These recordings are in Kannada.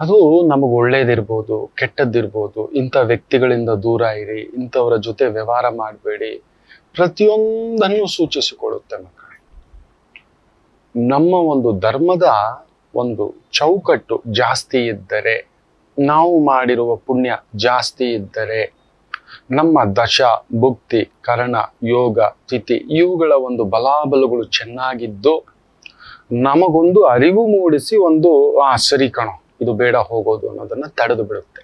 ಅದು ನಮಗೆ ಒಳ್ಳೇದಿರ್ಬೋದು, ಕೆಟ್ಟದ್ದಿರ್ಬೋದು. ಇಂಥ ವ್ಯಕ್ತಿಗಳಿಂದ ದೂರ ಇರಿ, ಇಂಥವರ ಜೊತೆ ವ್ಯವಹಾರ ಮಾಡಬೇಡಿ. ಪ್ರತಿಯೊಂದನ್ನು ಸೂಚಿಸಿಕೊಡುತ್ತೆ ಮಕ್ಕಳೇ. ನಮ್ಮ ಒಂದು ಧರ್ಮದ ಒಂದು ಚೌಕಟ್ಟು ಜಾಸ್ತಿ ಇದ್ದರೆ, ನಾವು ಮಾಡಿರುವ ಪುಣ್ಯ ಜಾಸ್ತಿ ಇದ್ದರೆ, ನಮ್ಮ ದಶ, ಭುಕ್ತಿ, ಕರಣ, ಯೋಗ, ತಿಥಿ ಇವುಗಳ ಒಂದು ಬಲಾಬಲಗಳು ಚೆನ್ನಾಗಿದ್ದು, ನಮಗೊಂದು ಅರಿವು ಮೂಡಿಸಿ ಒಂದು ಆ ಸರಿ ಕಣೋ. ಇದು ಬೇಡ ಹೋಗೋದು ಅನ್ನೋದನ್ನ ತಡೆದು ಬಿಡುತ್ತೆ.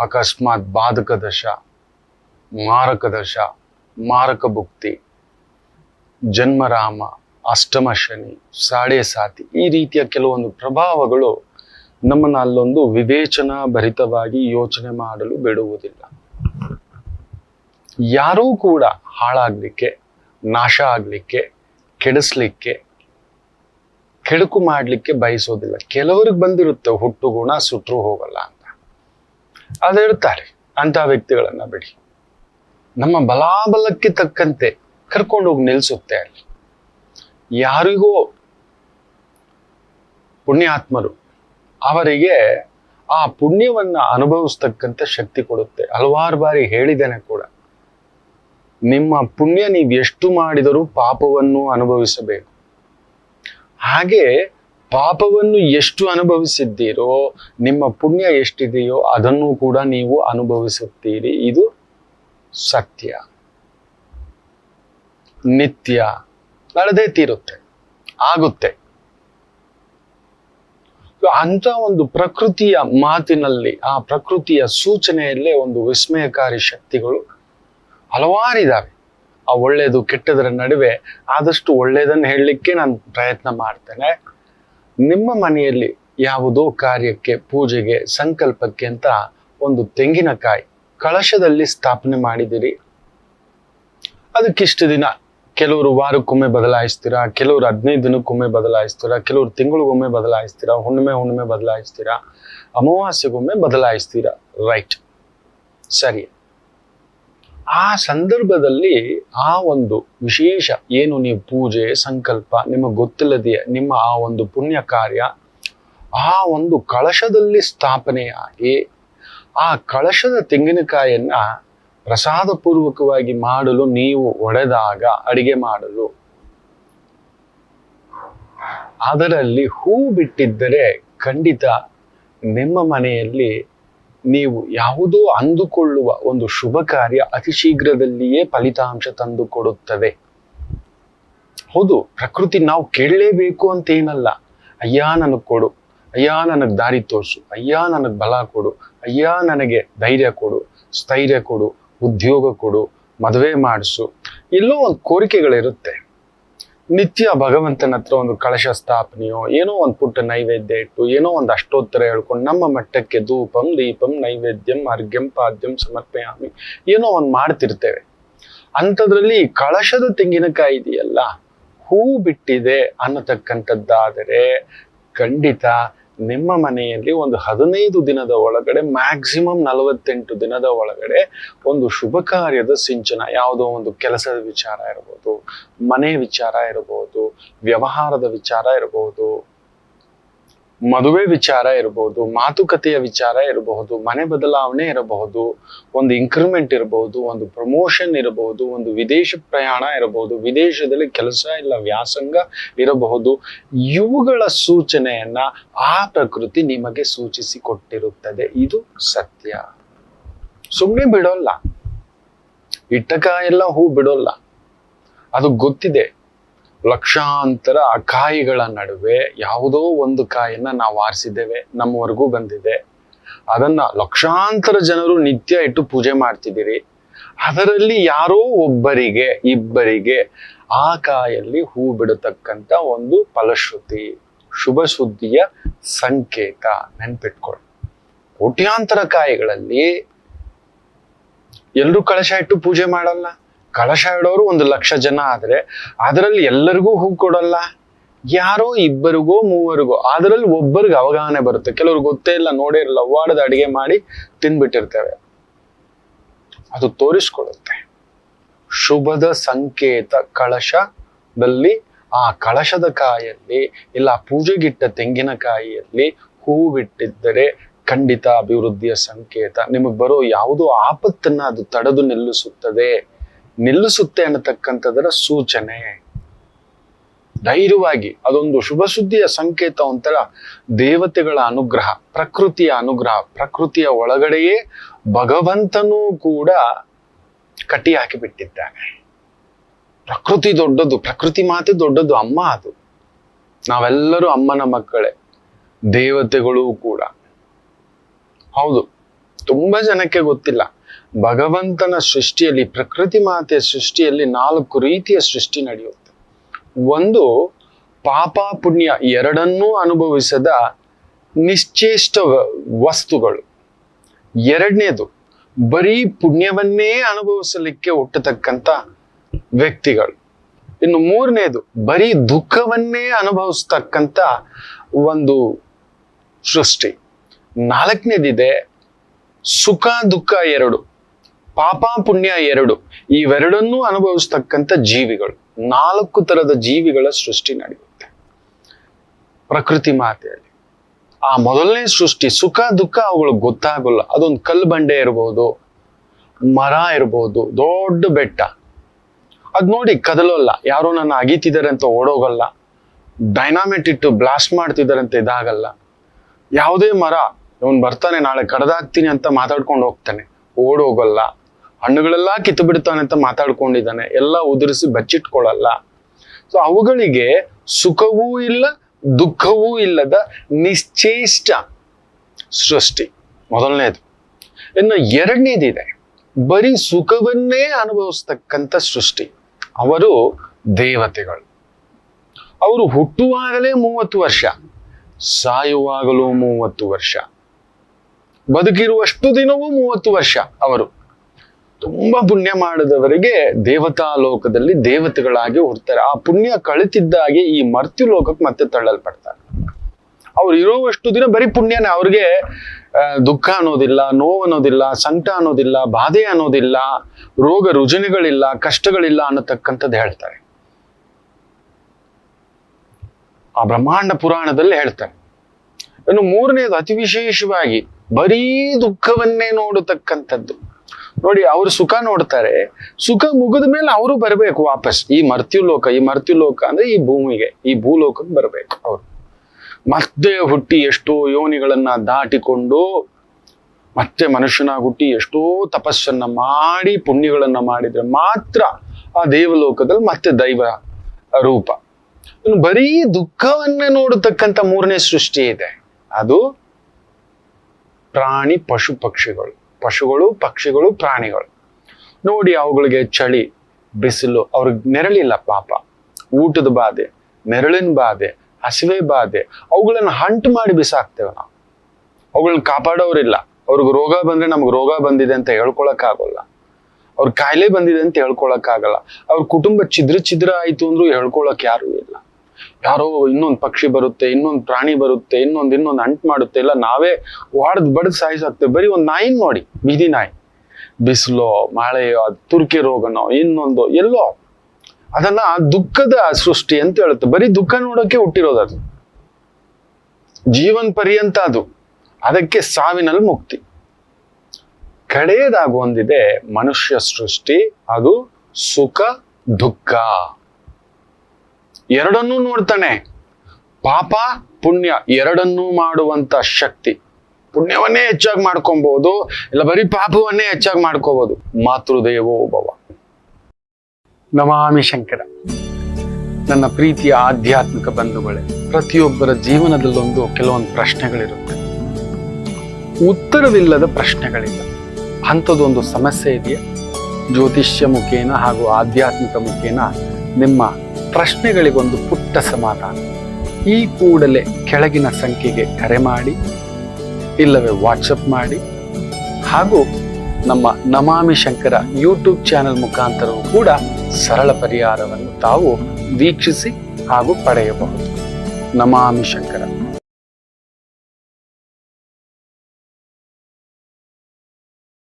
ಅಕಸ್ಮಾತ್ ಬಾಧಕ ದಶ, ಮಾರಕ ದಶ, ಮಾರಕ ಭುಕ್ತಿ, ಜನ್ಮರಾಮ, ಅಷ್ಟಮ ಶನಿ, ಸಾಡೆ ಸಾತಿ ಈ ರೀತಿಯ ಕೆಲವೊಂದು ಪ್ರಭಾವಗಳು ನಮ್ಮನ್ನ ಅಲ್ಲೊಂದು ವಿವೇಚನಾ ಭರಿತವಾಗಿ ಯೋಚನೆ ಮಾಡಲು ಬಿಡುವುದಿಲ್ಲ. ಯಾರೂ ಕೂಡ ಹಾಳಾಗ್ಲಿಕ್ಕೆ, ನಾಶ ಆಗ್ಲಿಕ್ಕೆ, ಕೆಡಿಸ್ಲಿಕ್ಕೆ ಕೆಡುಕು ಮಾಡ್ಲಿಕ್ಕೆ ಬಯಸೋದಿಲ್ಲ. ಕೆಲವ್ರಿಗೆ ಬಂದಿರುತ್ತೆ ಹುಟ್ಟು ಗುಣ ಸುಟ್ಟರು ಹೋಗಲ್ಲ ಅಂತ. ಅದು ಹೇಳ್ತಾರೆ ಅಂತ ವ್ಯಕ್ತಿಗಳನ್ನ ಬಿಡಿ. ನಮ್ಮ ಬಲಾಬಲಕ್ಕೆ ತಕ್ಕಂತೆ ಕರ್ಕೊಂಡು ಹೋಗಿ ನಿಲ್ಸುತ್ತೆ ಅಲ್ಲಿ. ಯಾರಿಗೋ ಪುಣ್ಯಾತ್ಮರು ಅವರಿಗೆ ಆ ಪುಣ್ಯವನ್ನ ಅನುಭವಿಸ್ತಕ್ಕಂಥ ಶಕ್ತಿ ಕೊಡುತ್ತೆ. ಹಲವಾರು ಬಾರಿ ಹೇಳಿದ್ದೇನೆ ಕೂಡ. ನಿಮ್ಮ ಪುಣ್ಯ ನೀವು ಎಷ್ಟು ಮಾಡಿದರೂ ಪಾಪವನ್ನು ಅನುಭವಿಸಬೇಕು. ಹಾಗೆ ಪಾಪವನ್ನು ಎಷ್ಟು ಅನುಭವಿಸಿದ್ದೀರೋ, ನಿಮ್ಮ ಪುಣ್ಯ ಎಷ್ಟಿದೆಯೋ ಅದನ್ನು ಕೂಡ ನೀವು ಅನುಭವಿಸುತ್ತೀರಿ. ಇದು ಸತ್ಯ. ನಿತ್ಯ ನಡೆದೇ ತೀರುತ್ತೆ. ಆಗುತ್ತೆ. ಅಂತ ಒಂದು ಪ್ರಕೃತಿಯ ಮಾತಿನಲ್ಲಿ, ಆ ಪ್ರಕೃತಿಯ ಸೂಚನೆಯಲ್ಲೇ ಒಂದು ವಿಸ್ಮಯಕಾರಿ ಶಕ್ತಿಗಳು ಹಲವಾರಿದಾವೆ. ಆ ಒಳ್ಳೆಯದು ಕೆಟ್ಟದರ ನಡುವೆ ಆದಷ್ಟು ಒಳ್ಳೆಯದನ್ನು ಹೇಳಲಿಕ್ಕೆ ನಾನು ಪ್ರಯತ್ನ ಮಾಡ್ತೇನೆ. ನಿಮ್ಮ ಮನೆಯಲ್ಲಿ ಯಾವುದೋ ಕಾರ್ಯಕ್ಕೆ, ಪೂಜೆಗೆ, ಸಂಕಲ್ಪಕ್ಕೆ ಅಂತ ಒಂದು ತೆಂಗಿನಕಾಯಿ ಕಳಶದಲ್ಲಿ ಸ್ಥಾಪನೆ ಮಾಡಿದಿರಿ ಅದಕ್ಕಿಷ್ಟು ದಿನ ಕೆಲವರು ವಾರಕ್ಕೊಮ್ಮೆ ಬದಲಾಯಿಸ್ತೀರಾ, ಕೆಲವರು ಹದಿನೈದು ದಿನಕ್ಕೊಮ್ಮೆ ಬದಲಾಯಿಸ್ತೀರಾ, ಕೆಲವರು ತಿಂಗಳಿಗೊಮ್ಮೆ ಬದಲಾಯಿಸ್ತೀರಾ, ಹುಣ್ಣಿಮೆ ಹುಣ್ಣಿಮೆ ಬದಲಾಯಿಸ್ತೀರಾ, ಅಮಾವಾಸ್ಯೆಗೊಮ್ಮೆ ಬದಲಾಯಿಸ್ತೀರಾ? ರೈಟ್. ಸರಿ. ಆ ಸಂದರ್ಭದಲ್ಲಿ ಆ ಒಂದು ವಿಶೇಷ ಏನು ನೀವು ಪೂಜೆ, ಸಂಕಲ್ಪ, ನಿಮಗೆ ಗೊತ್ತಿಲ್ಲದೆಯೇ ನಿಮ್ಮ ಆ ಒಂದು ಪುಣ್ಯ ಕಾರ್ಯ, ಆ ಒಂದು ಕಳಶದಲ್ಲಿ ಸ್ಥಾಪನೆಯಾಗಿ ಆ ಕಳಶದ ತೆಂಗಿನಕಾಯನ್ನ ಪ್ರಸಾದ ಪೂರ್ವಕವಾಗಿ ಮಾಡಲು ನೀವು ಒಡೆದಾಗ ಅಡಿಗೆ ಮಾಡಲು. ಅದರಲ್ಲಿ ಹೂ ಬಿಟ್ಟಿದ್ದರೆ ಖಂಡಿತ ನಿಮ್ಮ ಮನೆಯಲ್ಲಿ ನೀವು ಯಾವುದೋ ಅಂದುಕೊಳ್ಳುವ ಒಂದು ಶುಭ ಕಾರ್ಯ ಅತಿ ಶೀಘ್ರದಲ್ಲಿಯೇ ಫಲಿತಾಂಶ ತಂದು ಕೊಡುತ್ತದೆ ಹೌದು, ಪ್ರಕೃತಿ ನಾವು ಕೇಳಲೇಬೇಕು ಅಂತ ಏನಲ್ಲ. ಅಯ್ಯ, ನನಗೆ ಕೊಡು. ಅಯ್ಯ, ನನಗ್ ದಾರಿ ತೋರಿಸು. ಅಯ್ಯ, ನನಗೆ ಬಲ ಕೊಡು. ಅಯ್ಯ, ನನಗೆ ಧೈರ್ಯ ಕೊಡು. ಸ್ಥೈರ್ಯ ಕೊಡು. ಉದ್ಯೋಗ ಕೊಡು. ಮದುವೆ ಮಾಡಿಸು. ಎಲ್ಲೋ ಒಂದು ಕೋರಿಕೆಗಳಿರುತ್ತೆ. ನಿತ್ಯ ಭಗವಂತನ ಹತ್ರ ಒಂದು ಕಳಶ ಸ್ಥಾಪನೆಯೋ, ಏನೋ ಒಂದು ಪುಟ್ಟ ನೈವೇದ್ಯ ಇಟ್ಟು, ಏನೋ ಒಂದು ಅಷ್ಟೋತ್ತರ ಹೇಳ್ಕೊಂಡು ನಮ್ಮ ಮಟ್ಟಕ್ಕೆ ಧೂಪಂ, ದೀಪಂ, ನೈವೇದ್ಯಂ, ಅರ್ಘ್ಯಂ, ಪಾದ್ಯಂ ಸಮರ್ಪಯಾಮಿ, ಏನೋ ಒಂದು ಮಾಡ್ತಿರ್ತೇವೆ. ಅಂಥದ್ರಲ್ಲಿ ಕಳಶದ ತೆಂಗಿನಕಾಯಿ ಇದೆಯಲ್ಲ, ಹೂ ಬಿಟ್ಟಿದೆ ಅನ್ನತಕ್ಕಂಥದ್ದಾದರೆ ಖಂಡಿತ ನಿಮ್ಮ ಮನೆಯಲ್ಲಿ ಒಂದು ಹದಿನೈದು ದಿನದ ಒಳಗಡೆ ಮ್ಯಾಕ್ಸಿಮಮ್ ನಲವತ್ತೆಂಟು ದಿನದ ಒಳಗಡೆ ಒಂದು ಶುಭ ಕಾರ್ಯದ ಸಿಂಚನ, ಯಾವುದೋ ಒಂದು ಕೆಲಸದ ವಿಚಾರ ಇರಬಹುದು ಮನೆ ವಿಚಾರ ಇರಬಹುದು ವ್ಯವಹಾರದ ವಿಚಾರ ಇರಬಹುದು ಮದುವೆ ವಿಚಾರ ಇರಬಹುದು ಮಾತುಕತೆಯ ವಿಚಾರ ಇರಬಹುದು ಮನೆ ಬದಲಾವಣೆ ಇರಬಹುದು, ಒಂದು ಇನ್ಕ್ರಿಮೆಂಟ್ ಇರಬಹುದು ಒಂದು ಪ್ರಮೋಷನ್ ಇರಬಹುದು, ಒಂದು ವಿದೇಶ ಪ್ರಯಾಣ ಇರಬಹುದು, ವಿದೇಶದಲ್ಲಿ ಕೆಲಸ ಇಲ್ಲ, ವ್ಯಾಸಂಗ ಇರಬಹುದು, ಇವುಗಳ ಸೂಚನೆಯನ್ನ ಆ ಪ್ರಕೃತಿ ನಿಮಗೆ ಸೂಚಿಸಿಕೊಟ್ಟಿರುತ್ತದೆ. ಇದು ಸತ್ಯ. ಸುಮ್ಮನೆ ಬಿಡೋಲ್ಲ. ಇಟ್ಟಕ ಎಲ್ಲ ಹೂ ಬಿಡೋಲ್ಲ. ಅದು ಗೊತ್ತಿದೆ. ಲಕ್ಷಾಂತರ ಕಾಯಿಗಳ ನಡುವೆ ಯಾವುದೋ ಒಂದು ಕಾಯಿಯನ್ನ ನಾವು ಆರಿಸಿದ್ದೇವೆ, ನಮ್ಮವರೆಗೂ ಬಂದಿದೆ. ಅದನ್ನ ಲಕ್ಷಾಂತರ ಜನರು ನಿತ್ಯ ಇಟ್ಟು ಪೂಜೆ ಮಾಡ್ತಿದ್ದೀರಿ. ಅದರಲ್ಲಿ ಯಾರೋ ಒಬ್ಬರಿಗೆ, ಇಬ್ಬರಿಗೆ ಆ ಕಾಯಲ್ಲಿ ಹೂ ಬಿಡತಕ್ಕಂತ ಒಂದು ಫಲಶ್ರುತಿ, ಶುಭ ಸುದ್ದಿಯ ಸಂಕೇತ ನೆನ್ಪಿಟ್ಕೊಳ್ಳಿ ಕೋಟ್ಯಾಂತರ ಕಾಯಿಗಳಲ್ಲಿ ಎಲ್ಲರೂ ಕಳಶ ಇಟ್ಟು ಪೂಜೆ ಮಾಡಲ್ಲ? ಕಳಶ ಇಡೋರು ಒಂದು ಲಕ್ಷ ಜನ ಆದರೆ ಅದರಲ್ಲಿ ಎಲ್ಲರಿಗೂ ಹೂ ಕೊಡಲ್ಲ. ಯಾರೋ ಇಬ್ಬರಿಗೋ ಮೂವರಿಗೋ, ಅದರಲ್ಲಿ ಒಬ್ಬರಿಗೆ ಅವಗಾಹನೆ ಬರುತ್ತೆ. ಕೆಲವ್ರು ಗೊತ್ತೇ ಇಲ್ಲ, ನೋಡೇ ಇರಲ್ಲ, ವಾಡದ ಅಡಿಗೆ ಮಾಡಿ ತಿನ್ಬಿಟ್ಟಿರ್ತೇವೆ. ಅದು ತೋರಿಸ್ಕೊಡುತ್ತೆ. ಶುಭದ ಸಂಕೇತ ಕಳಶದಲ್ಲಿ, ಆ ಕಳಶದ ಕಾಯಲ್ಲಿ ಇಲ್ಲ ಪೂಜೆಗಿಟ್ಟ ತೆಂಗಿನಕಾಯಿಯಲ್ಲಿ ಹೂವಿಟ್ಟಿದ್ದರೆ ಖಂಡಿತ ಅಭಿವೃದ್ಧಿಯ ಸಂಕೇತ. ನಿಮಗೆ ಬರೋ ಯಾವುದೋ ಆಪತ್ತನ್ನ ಅದು ತಡೆದು ನಿಲ್ಲಿಸುತ್ತದೆ. ನಿಲ್ಲಿಸುತ್ತೆ ಅನ್ನತಕ್ಕಂಥದರ ಸೂಚನೆ. ಧೈರ್ಯವಾಗಿ ಅದೊಂದು ಶುಭ ಸುದ್ದಿಯ ಸಂಕೇತ ಒಂಥರ ದೇವತೆಗಳ ಅನುಗ್ರಹ, ಪ್ರಕೃತಿಯ ಅನುಗ್ರಹ, ಪ್ರಕೃತಿಯ ಒಳಗಡೆಯೇ ಭಗವಂತನೂ ಕೂಡ ಕಟ್ಟಿ ಹಾಕಿಬಿಟ್ಟಿದ್ದಾನೆ. ಪ್ರಕೃತಿ ದೊಡ್ಡದು, ಪ್ರಕೃತಿ ಮಾತೆ ದೊಡ್ಡದು, ಅಮ್ಮ ಅದು. ನಾವೆಲ್ಲರೂ ಅಮ್ಮನ ಮಕ್ಕಳೇ, ದೇವತೆಗಳೂ ಕೂಡ. ಹೌದು. ತುಂಬಾ ಜನಕ್ಕೆ ಗೊತ್ತಿಲ್ಲ. ಭಗವಂತನ ಸೃಷ್ಟಿಯಲ್ಲಿ, ಪ್ರಕೃತಿ ಮಾತೆಯ ಸೃಷ್ಟಿಯಲ್ಲಿ ನಾಲ್ಕು ರೀತಿಯ ಸೃಷ್ಟಿ ನಡೆಯುತ್ತೆ. ಒಂದು, ಪಾಪ, ಪುಣ್ಯ ಎರಡನ್ನೂ ಅನುಭವಿಸದ ನಿಶ್ಚೇಷ್ಟ ವಸ್ತುಗಳು. ಎರಡನೇದು, ಬರೀ ಪುಣ್ಯವನ್ನೇ ಅನುಭವಿಸಲಿಕ್ಕೆ ಹುಟ್ಟತಕ್ಕಂಥ ವ್ಯಕ್ತಿಗಳು. ಇನ್ನು ಮೂರನೇದು, ಬರೀ ದುಃಖವನ್ನೇ ಅನುಭವಿಸ್ತಕ್ಕಂಥ ಒಂದು ಸೃಷ್ಟಿ. ನಾಲ್ಕನೇದಿದೆ ಸುಖ, ದುಃಖ ಎರಡು ಪಾಪ ಪುಣ್ಯ ಎರಡು, ಇವೆರಡನ್ನೂ ಅನುಭವಿಸ್ತಕ್ಕಂಥ ಜೀವಿಗಳು. ನಾಲ್ಕು ತರದ ಜೀವಿಗಳ ಸೃಷ್ಟಿ ನಡೆಯುತ್ತೆ. ಪ್ರಕೃತಿ ಮಾತೆಯಲ್ಲಿ. ಆ ಮೊದಲನೇ ಸೃಷ್ಟಿ ಸುಖ, ದುಃಖ ಅವುಗಳು ಗೊತ್ತಾಗಲ್ಲ. ಅದೊಂದು ಕಲ್ಲು ಬಂಡೆ ಇರ್ಬೋದು, ಮರ ಇರ್ಬೋದು, ದೊಡ್ಡ ಬೆಟ್ಟ. ಅದ್ ನೋಡಿ ಕದಲೋಲ್ಲ. ಯಾರೋ ನನ್ನ ಅಗೀತಿದ್ದಾರೆ ಅಂತ ಓಡೋಗಲ್ಲ. ಡೈನಾಮಿಟ್ ಇಟ್ಟು ಬ್ಲಾಸ್ಟ್ ಮಾಡ್ತಿದ್ದಾರೆ ಅಂತ ಇದಾಗಲ್ಲ. ಯಾವುದೇ ಮರ ಇವನ್ ಬರ್ತಾನೆ, ನಾಳೆ ಕಡ್ದಾಕ್ತೀನಿ ಅಂತ ಮಾತಾಡ್ಕೊಂಡು ಹೋಗ್ತಾನೆ. ಓಡೋಗಲ್ಲ ಹಣ್ಣುಗಳೆಲ್ಲ ಕಿತ್ತು ಬಿಡ್ತಾನೆ ಅಂತ ಮಾತಾಡ್ಕೊಂಡಿದ್ದಾನೆ. ಎಲ್ಲ ಉದುರಿಸಿ ಬಚ್ಚಿಟ್ಕೊಳ್ಳಲ್ಲ ಸೊ ಅವುಗಳಿಗೆ ಸುಖವೂ ಇಲ್ಲ, ದುಃಖವೂ ಇಲ್ಲದ ನಿಶ್ಚೇಷ್ಟ ಸೃಷ್ಟಿ. ಮೊದಲನೇದು. ಇನ್ನು ಎರಡನೇದಿದೆ ಬರೀ ಸುಖವನ್ನೇ ಅನುಭವಿಸ್ತಕ್ಕಂಥ ಸೃಷ್ಟಿ. ಅವರು ದೇವತೆಗಳು. ಅವರು ಹುಟ್ಟುವಾಗಲೇ ಮೂವತ್ತು ವರ್ಷ, ಸಾಯುವಾಗಲೂ ಮೂವತ್ತು ವರ್ಷ. ಬದುಕಿರುವಷ್ಟು ದಿನವೂ ಮೂವತ್ತು ವರ್ಷ ಅವರು. ತುಂಬಾ ಪುಣ್ಯ ಮಾಡಿದವರಿಗೆ ದೇವತಾ ಲೋಕದಲ್ಲಿ ದೇವತೆಗಳಾಗಿ ಹುಡ್ತಾರೆ. ಆ ಪುಣ್ಯ ಕಳಿತಿದ್ದಾಗೆ ಈ ಮರ್ತ್ಯು ಲೋಕಕ್ಕೆ ಮತ್ತೆ ತಳ್ಳಲ್ಪಡ್ತಾರೆ. ಅವ್ರು ಇರುವಷ್ಟು ದಿನ ಬರೀ ಪುಣ್ಯನೇ, ಅವ್ರಿಗೆ ದುಃಖ ಅನ್ನೋದಿಲ್ಲ, ನೋವು ಅನ್ನೋದಿಲ್ಲ, ಸಂಕಟ ಅನ್ನೋದಿಲ್ಲ, ಬಾಧೆ ಅನ್ನೋದಿಲ್ಲ, ರೋಗ ರುಜಿನಗಳಿಲ್ಲ, ಕಷ್ಟಗಳಿಲ್ಲ ಅನ್ನತಕ್ಕಂಥದ್ದು ಹೇಳ್ತಾರೆ. ಆ ಬ್ರಹ್ಮಾಂಡ ಪುರಾಣದಲ್ಲಿ ಹೇಳ್ತಾರೆ. ಇನ್ನು ಮೂರನೇದು ಅತಿ ವಿಶೇಷವಾಗಿ ಬರೀ ದುಃಖವನ್ನೇ ನೋಡತಕ್ಕಂಥದ್ದು. ನೋಡಿ, ಅವರು ಸುಖ ನೋಡ್ತಾರೆ. ಸುಖ ಮುಗಿದ ಮೇಲೆ ಅವರು ಬರಬೇಕು ವಾಪಸ್. ಈ ಮರ್ತ್ಯು ಲೋಕ ಈ ಮರ್ತ್ಯುಲೋಕ ಅಂದ್ರೆ ಈ ಭೂಮಿಗೆ, ಈ ಭೂಲೋಕಕ್ಕೆ ಬರಬೇಕು ಅವರು. ಮತ್ತೆ ಹುಟ್ಟಿ ಎಷ್ಟೋ ಯೋನಿಗಳನ್ನ ದಾಟಿಕೊಂಡು, ಮತ್ತೆ ಮನುಷ್ಯನಾಗಿ ಹುಟ್ಟಿ ಎಷ್ಟೋ ತಪಸ್ಸನ್ನ ಮಾಡಿ, ಪುಣ್ಯಗಳನ್ನ ಮಾಡಿದ್ರೆ ಮಾತ್ರ ಆ ದೇವಲೋಕದಲ್ಲಿ ಮತ್ತೆ ದೈವ ರೂಪ. ಇನ್ನು ಬರೀ ದುಃಖವನ್ನೇ ನೋಡತಕ್ಕಂಥ ಮೂರನೇ ಸೃಷ್ಟಿ ಇದೆ. ಅದು ಪ್ರಾಣಿ ಪಶು ಪಕ್ಷಿಗಳು. ಪಶುಗಳು, ಪಕ್ಷಿಗಳು, ಪ್ರಾಣಿಗಳು. ನೋಡಿ ಅವುಗಳಿಗೆ ಚಳಿ, ಬಿಸಿಲು, ಅವ್ರಿಗೆ ನೆರಳಿಲ್ಲ ಪಾಪ. ಊಟದ ಬಾಧೆ, ನೆರಳಿನ ಬಾಧೆ, ಹಸಿವೆ ಬಾಧೆ, ಅವುಗಳನ್ನ ಹಂಟ್ ಮಾಡಿ ಬಿಸಾಕ್ತೇವೆ ನಾವು. ಅವುಗಳನ್ನ ಕಾಪಾಡೋರಿಲ್ಲ. ಅವ್ರಿಗೆ ರೋಗ ಬಂದ್ರೆ ನಮ್ಗೆ ರೋಗ ಬಂದಿದೆ ಅಂತ ಹೇಳ್ಕೊಳಕ್ಕಾಗಲ್ಲ. ಅವ್ರ ಕಾಯಿಲೆ ಬಂದಿದೆ ಅಂತ ಹೇಳ್ಕೊಳಕ್ಕಾಗಲ್ಲ. ಅವ್ರ ಕುಟುಂಬ ಛಿದ್ರ ಛಿದ್ರ ಆಯ್ತು ಅಂದ್ರೂ ಹೇಳ್ಕೊಳಕ್ ಯಾರು ಇಲ್ಲ. ಯಾರೋ ಇನ್ನೊಂದು ಪಕ್ಷಿ ಬರುತ್ತೆ, ಇನ್ನೊಂದು ಪ್ರಾಣಿ ಬರುತ್ತೆ, ಇನ್ನೊಂದು ಇನ್ನೊಂದು ಅಂಟ್ ಮಾಡುತ್ತೆ ಇಲ್ಲ ನಾವೇ ಹೊಡೆದ್ ಬಡದ್ ಸಾಯಿಸಾಕ್ತೇವೆ. ಬರೀ ಒಂದ್ ನಾಯಿ ನೋಡಿ, ಬೀದಿ ನಾಯಿ. ಬಿಸಿಲೋ, ಮಳೆಯೋ, ತುರ್ಕೆ ರೋಗನೋ, ಇನ್ನೊಂದು, ಎಲ್ಲೋ. ಅದನ್ನ ದುಃಖದ ಸೃಷ್ಟಿ ಅಂತ ಹೇಳುತ್ತೆ. ಬರೀ ದುಃಖ ನೋಡೋಕೆ ಹುಟ್ಟಿರೋದು ಅದು. ಜೀವನ್ ಪರ್ಯಂತ ಅದು. ಅದಕ್ಕೆ ಸಾವಿನಲ್ಲಿ ಮುಕ್ತಿ. ಕಡೆಯದಾಗಿ ಒಂದಿದೆ ಮನುಷ್ಯ ಸೃಷ್ಟಿ, ಅದು ಸುಖ, ದುಃಖ. ಎರಡನ್ನೂ ನೋಡ್ತಾನೆ. ಪಾಪ, ಪುಣ್ಯ ಎರಡನ್ನೂ ಮಾಡುವಂತ ಶಕ್ತಿ. ಪುಣ್ಯವನ್ನೇ ಹೆಚ್ಚಾಗಿ ಮಾಡ್ಕೊಬಹುದು ಇಲ್ಲ ಬರೀ ಪಾಪವನ್ನೇ ಹೆಚ್ಚಾಗಿ ಮಾಡ್ಕೋಬಹುದು ಮಾತೃದೇವೋ ಭವ. ನಮಾಮಿ ಶಂಕರ, ನನ್ನ ಪ್ರೀತಿಯ ಆಧ್ಯಾತ್ಮಿಕ ಬಂಧುಗಳೇ, ಪ್ರತಿಯೊಬ್ಬರ ಜೀವನದಲ್ಲೊಂದು ಕೆಲವೊಂದು ಪ್ರಶ್ನೆಗಳಿರುತ್ತೆ. ಉತ್ತರವಿಲ್ಲದ ಪ್ರಶ್ನೆಗಳಿಲ್ಲ. ಅಂಥದ್ದೊಂದು ಸಮಸ್ಯೆ ಇದೆಯಾ? ಜ್ಯೋತಿಷ್ಯ ಮುಖೇನ ಹಾಗೂ ಆಧ್ಯಾತ್ಮಿಕ ಮುಖೇನ ನಿಮ್ಮ ಪ್ರಶ್ನೆಗಳಿಗೊಂದು ಪುಟ್ಟ ಸಮಾಧಾನ. ಈ ಕೂಡಲೇ ಕೆಳಗಿನ ಸಂಖ್ಯೆಗೆ ಕರೆ ಮಾಡಿ, ಇಲ್ಲವೇ ವಾಟ್ಸಪ್ ಮಾಡಿ, ಹಾಗೂ ನಮ್ಮ ನಮಾಮಿ ಶಂಕರ ಯೂಟ್ಯೂಬ್ ಚಾನೆಲ್ ಮುಖಾಂತರವೂ ಕೂಡ ಸರಳ ಪರಿಹಾರವನ್ನು ತಾವು ವೀಕ್ಷಿಸಿ ಹಾಗೂ ಪಡೆಯಬಹುದು. ನಮಾಮಿ ಶಂಕರ.